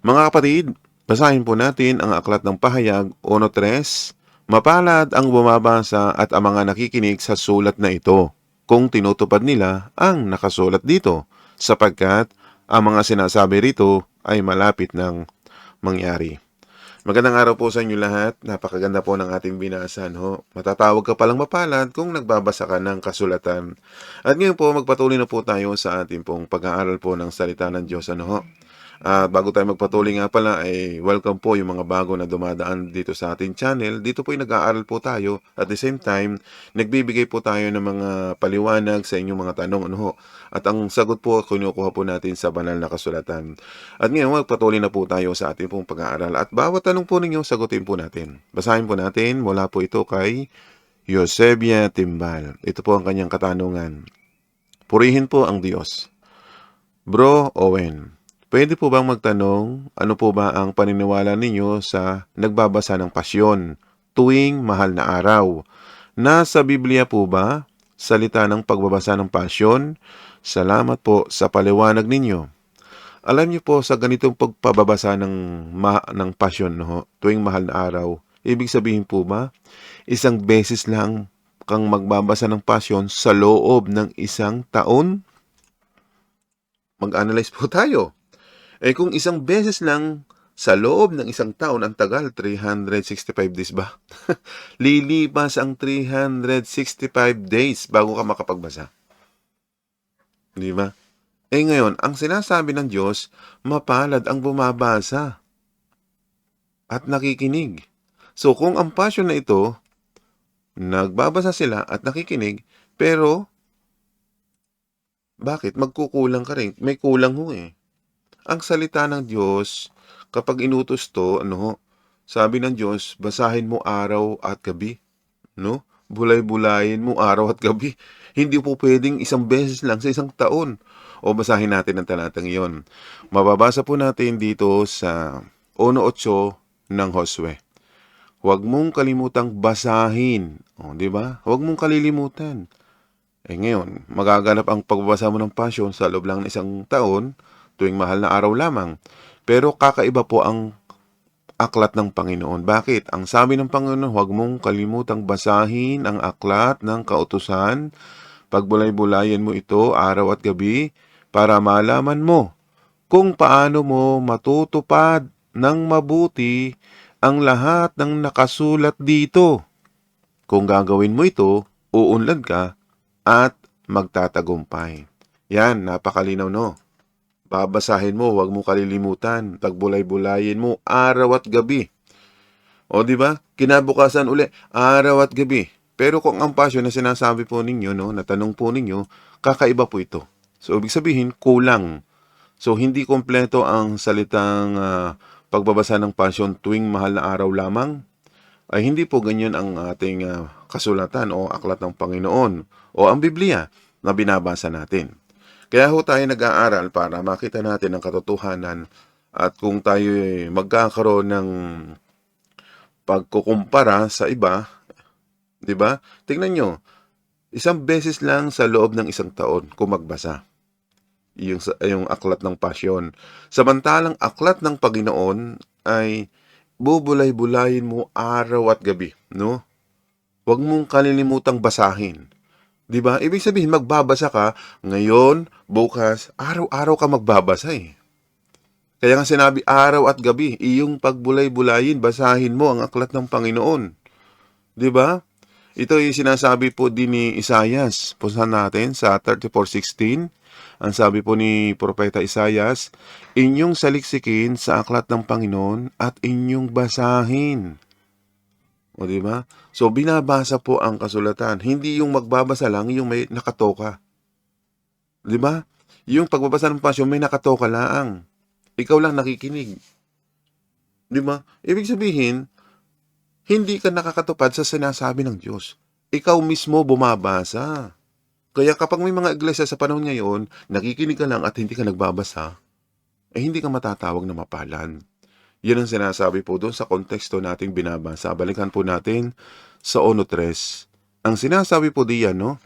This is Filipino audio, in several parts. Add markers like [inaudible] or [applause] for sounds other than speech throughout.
Mga kapatid, basahin po natin ang aklat ng pahayag 1.3. Mapalad ang bumabasa at ang mga nakikinig sa sulat na ito kung tinutupad nila ang nakasulat dito sapagkat ang mga sinasabi rito ay malapit ng mangyari. Magandang araw po sa inyo lahat. Napakaganda po ng ating binasa. No? Matatawag ka palang mapalad kung nagbabasa ka ng kasulatan. At ngayon po, magpatuloy na po tayo sa ating pong pag-aaral po ng salita ng Diyos. Ano ho? At bago tayo magpatuloy nga pala, ay welcome po yung mga bago na dumadaan dito sa ating channel. Dito po ay nag-aaral po tayo. At the same time, nagbibigay po tayo ng mga paliwanag sa inyong mga tanong. Ano ho? At ang sagot po, kinukuha po natin sa banal na kasulatan. At ngayon, magpatuloy na po tayo sa ating pong pag-aaral. At bawat tanong po ninyo, sagutin po natin. Basahin po natin mula po ito kay Eusebia Timbal. Ito po ang kanyang katanungan. Purihin po ang Diyos. Bro Owen, pwede po bang magtanong ano po ba ang paniniwala ninyo sa nagbabasa ng pasyon tuwing mahal na araw? Nasa Biblia po ba salita ng pagbabasa ng pasyon? Salamat po sa paliwanag ninyo. Alam niyo po sa ganitong pagpababasa ng ma- ng pasyon no, tuwing mahal na araw, ibig sabihin po ba isang beses lang kang magbabasa ng pasyon sa loob ng isang taon? Mag-analyze po tayo. Eh kung isang beses lang sa loob ng isang taon, ang tagal, 365 days ba? [laughs] Lilipas ang 365 days bago ka makapagbasa. Di ba? Eh ngayon, ang sinasabi ng Diyos, mapalad ang bumabasa at nakikinig. So kung ang passion na ito, nagbabasa sila at nakikinig, pero bakit? Magkukulang ka rin. May kulang ho eh. Ang salita ng Diyos, kapag inutos to, ano sabi ng Diyos, basahin mo araw at gabi. No? Bulay-bulayin mo araw at gabi. Hindi po pwedeng isang beses lang sa isang taon. O basahin natin ang talatang iyon. Mababasa po natin dito sa 1.8 ng Josue. Huwag mong kalimutang basahin. O, di ba? Huwag mong kalilimutan. Eh ngayon, magaganap ang pagbabasa mo ng passion sa loob lang ng isang taon tuwing mahal na araw lamang. Pero kakaiba po ang aklat ng Panginoon. Bakit? Ang sabi ng Panginoon, huwag mong kalimutang basahin ang aklat ng kautusan. Pagbulay-bulayan mo ito araw at gabi para malaman mo kung paano mo matutupad ng mabuti ang lahat ng nakasulat dito. Kung gagawin mo ito, uunlad ka at magtatagumpay. Yan, napakalinaw no. Babasahin mo, huwag mo kalilimutan. Pagbulay-bulayin mo, araw at gabi. O di ba? Kinabukasan uli, araw at gabi. Pero kung ang passion na sinasabi po ninyo, no, na tanong po ninyo, kakaiba po ito. So, ibig sabihin, kulang. So, hindi kompleto ang salitang ah, pagbabasa ng passion tuwing mahal na araw lamang. Ay hindi po ganyan ang ating ah, kasulatan o aklat ng Panginoon o ang Biblia na binabasa natin. Kaya ho tayo nag-aaral para makita natin ang katotohanan at kung tayo magkakaroon ng pagkukumpara sa iba, di ba? Tingnan nyo, isang beses lang sa loob ng isang taon kung magbasa yung, yung aklat ng pasyon. Samantalang aklat ng Panginoon ay bubulay-bulayin mo araw at gabi, no? Huwag mong kalilimutang basahin. 'Di ba? Ibig sabihin magbabasa ka ngayon, bukas, araw-araw ka magbabasa eh. Kaya nga sinabi araw at gabi, iyong pagbulay-bulayin, basahin mo ang aklat ng Panginoon. 'Di ba? Ito ay sinasabi po din ni Isayas. Pusahan natin sa 34:16. Ang sabi po ni Propeta Isayas, inyong saliksikin sa aklat ng Panginoon at inyong basahin. O di ba? So binabasa po ang kasulatan. Hindi yung magbabasa lang, yung may nakatoka. Di ba? Yung pagbabasa ng pasyon, may nakatoka laang. Ikaw lang nakikinig. Di ba? Ibig sabihin, hindi ka nakakatupad sa sinasabi ng Diyos. Ikaw mismo bumabasa. Kaya kapag may mga iglesia sa panahon ngayon, nakikinig ka lang at hindi ka nagbabasa, eh hindi ka matatawag na mapalan. Yan ang sinasabi po doon sa konteksto nating binabasa. Balikan po natin sa 1.3. Ang sinasabi po diyan, no?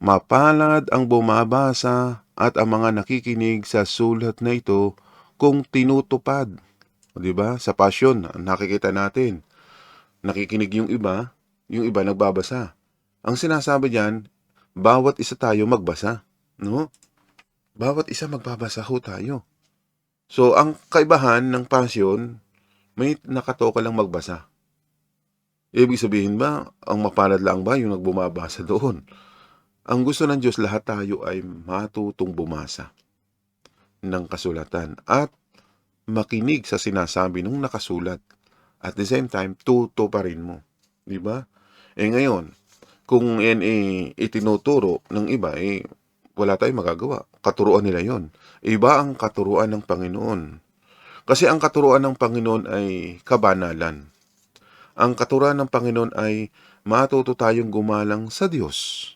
Mapalad ang bumabasa at ang mga nakikinig sa sulat na ito kung tinutupad. O, Di ba? Sa passion, nakikita natin. Nakikinig yung iba, yung iba nagbabasa. Ang sinasabi diyan, bawat isa tayo magbasa. No? Bawat isa magbabasa ho tayo. So, ang kaibahan ng passion, may nakatoka lang magbasa. Ibig sabihin ba, ang mapalad lang ba yung nagbumabasa [laughs] doon? Ang gusto ng Diyos, lahat tayo ay matutong bumasa ng kasulatan at makinig sa sinasabi ng nakasulat. At the same time, tuto pa rin mo. Di ba? Eh ngayon, kung yan eh, itinuturo ng iba, eh, wala tayong magagawa. Katuruan nila yon. Iba ang katuruan ng Panginoon. Kasi ang katuruan ng Panginoon ay kabanalan. Ang katuruan ng Panginoon ay matuto tayong gumalang sa Diyos.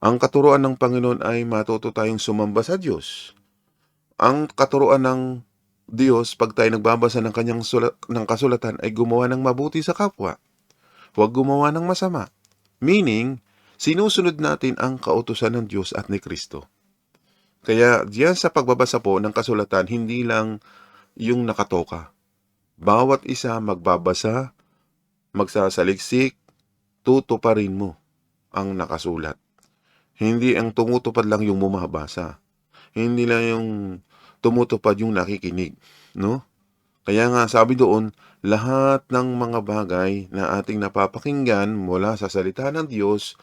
Ang katuruan ng Panginoon ay matuto tayong sumamba sa Diyos. Ang katuruan ng Diyos pag tayo nagbabasa ng kanyang sulat, ng kasulatan ay gumawa ng mabuti sa kapwa. Huwag gumawa ng masama. Meaning, sinusunod natin ang kautusan ng Diyos at ni Kristo. Kaya diyan sa pagbabasa po ng kasulatan, hindi lang yung nakatoka. Bawat isa magbabasa, magsasaliksik, tutuparin mo ang nakasulat. Hindi ang tumutupad lang yung bumabasa. Hindi lang yung tumutupad yung nakikinig. No? Kaya nga sabi doon, lahat ng mga bagay na ating napapakinggan mula sa salita ng Diyos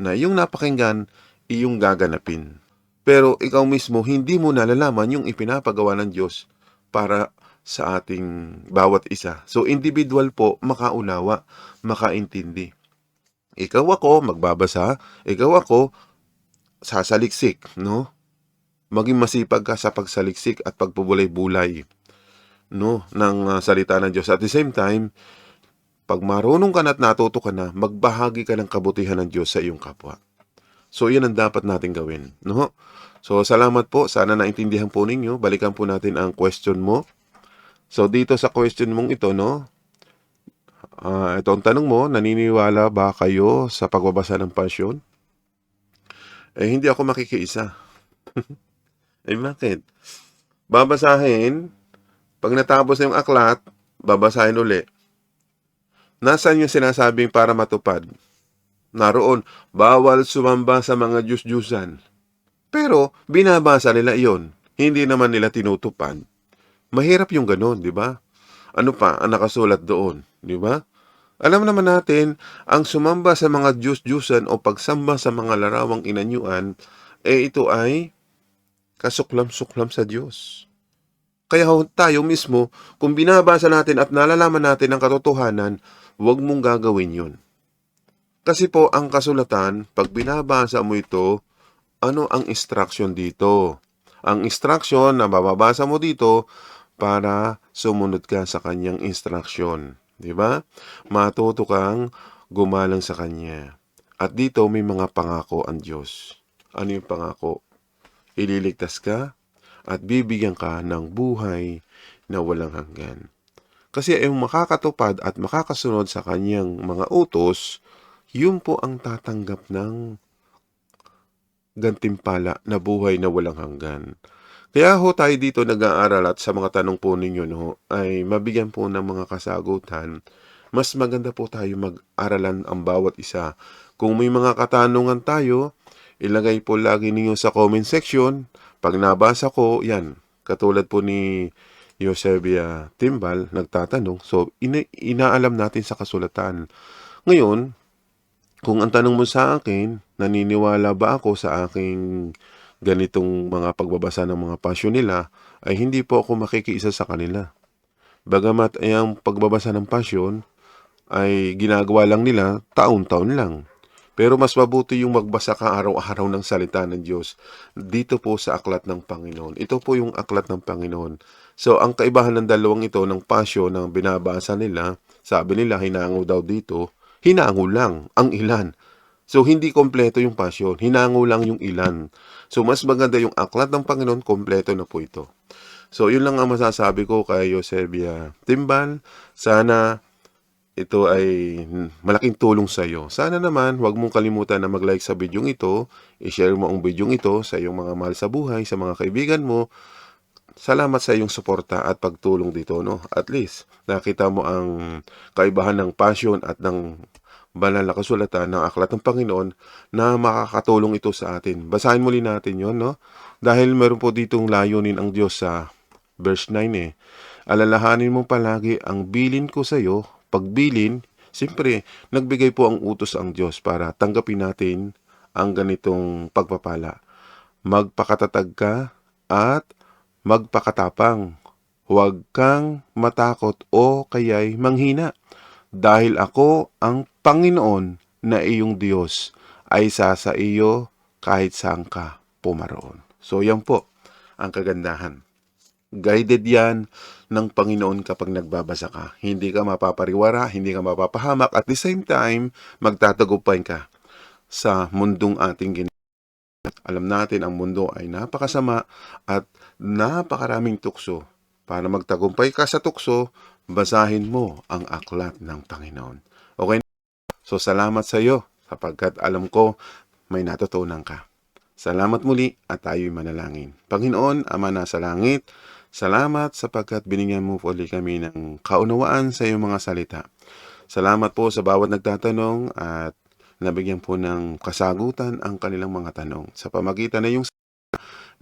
na yung napakinggan, iyong gaganapin. Pero ikaw mismo, hindi mo nalalaman yung ipinapagawa ng Diyos para sa ating bawat isa. So individual po, makaunawa, makaintindi. Ikaw ako, magbabasa. Ikaw ako, sasaliksik, no? Maging masipag ka sa pagsaliksik at pagpubulay-bulay, no? Ng uh, salita ng Diyos. At the same time, pag marunong ka na at natuto ka na, magbahagi ka ng kabutihan ng Diyos sa iyong kapwa. So, yan ang dapat natin gawin, no? So, salamat po. Sana naintindihan po ninyo. Balikan po natin ang question mo. So, dito sa question mong ito, no? Ah, ito ang tanong mo, naniniwala ba kayo sa pagbabasa ng passion? Eh, hindi ako makikiisa. [laughs] eh, bakit? Babasahin, pag natapos na yung aklat, babasahin uli. Nasaan yung sinasabing para matupad? Naroon, bawal sumamba sa mga Diyos-Diyusan. Pero, binabasa nila iyon. Hindi naman nila tinutupad. Mahirap yung ganun, di ba? Ano pa ang nakasulat doon, di ba? Alam naman natin, ang sumamba sa mga Diyos-Diyusan o pagsamba sa mga larawang inanyuan, eh ito ay kasuklam-suklam sa Diyos. Kaya tayo mismo, kung binabasa natin at nalalaman natin ang katotohanan, huwag mong gagawin yun. Kasi po, ang kasulatan, pag binabasa mo ito, ano ang instruction dito? Ang instruction na mababasa mo dito para sumunod ka sa kanyang instruction. Di ba? Matuto kang gumalang sa kanya. At dito may mga pangako ang Diyos. Ano yung pangako? Ililigtas ka at bibigyan ka ng buhay na walang hanggan. Kasi yung makakatupad at makakasunod sa kanyang mga utos, yun po ang tatanggap ng gantimpala na buhay na walang hanggan. Kaya ho tayo dito nag-aaral at sa mga tanong po ninyo no, ay mabigyan po ng mga kasagutan. Mas maganda po tayo mag-aralan ang bawat isa. Kung may mga katanungan tayo, ilagay po lagi ninyo sa comment section. Pag nabasa ko, yan, katulad po ni Eusebia Timbal, nagtatanong. So, ina- inaalam natin sa kasulatan. Ngayon, kung ang tanong mo sa akin, naniniwala ba ako sa aking ganitong mga pagbabasa ng mga passion nila, ay hindi po ako makikiisa sa kanila. Bagamat ay ang pagbabasa ng passion ay ginagawa lang nila taon-taon lang. Pero mas mabuti yung magbasa ka araw-araw ng salita ng Diyos dito po sa aklat ng Panginoon. Ito po yung aklat ng Panginoon. So, ang kaibahan ng dalawang ito ng passion ng binabasa nila, sabi nila hinango daw dito, hinango lang ang ilan. So, hindi kompleto yung passion. Hinango lang yung ilan. So, mas maganda yung aklat ng Panginoon, kompleto na po ito. So, yun lang ang masasabi ko kay Eusebia Timbal. Sana ito ay malaking tulong sa iyo. Sana naman, huwag mong kalimutan na mag-like sa video ito, i-share mo ang video ito sa iyong mga mahal sa buhay, sa mga kaibigan mo, salamat sa iyong suporta at pagtulong dito, no? At least, nakita mo ang kaibahan ng passion at ng banal na kasulatan ng aklat ng Panginoon na makakatulong ito sa atin. Basahin muli natin yon no? Dahil meron po ditong layunin ang Diyos sa verse 9 eh. Alalahanin mo palagi ang bilin ko sa iyo. Pagbilin, siyempre, nagbigay po ang utos ang Diyos para tanggapin natin ang ganitong pagpapala. Magpakatatag ka at magpakatapang. Huwag kang matakot o kaya'y manghina. Dahil ako ang Panginoon na iyong Diyos ay sa sa iyo kahit saan ka pumaroon. So yan po ang kagandahan. Guided yan ng Panginoon kapag nagbabasa ka. Hindi ka mapapariwara, hindi ka mapapahamak. At the same time, magtatagumpay ka sa mundong ating gin alam natin ang mundo ay napakasama at napakaraming tukso. Para magtagumpay ka sa tukso, basahin mo ang aklat ng Panginoon. Okay? So salamat sa iyo sapagkat alam ko may natutunan ka. Salamat muli at tayo'y manalangin. Panginoon, Ama na sa langit, salamat sapagkat binigyan mo po ulit kami ng kaunawaan sa iyong mga salita. Salamat po sa bawat nagtatanong at nabigyan po ng kasagutan ang kanilang mga tanong sa pamagitan na yung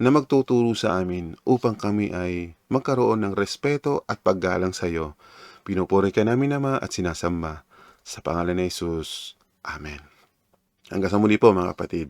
na magtuturo sa amin upang kami ay magkaroon ng respeto at paggalang sa iyo. Pinupuri ka namin Ama at sinasamba sa pangalan ni Jesus. Amen. Hanggang sa muli po mga kapatid.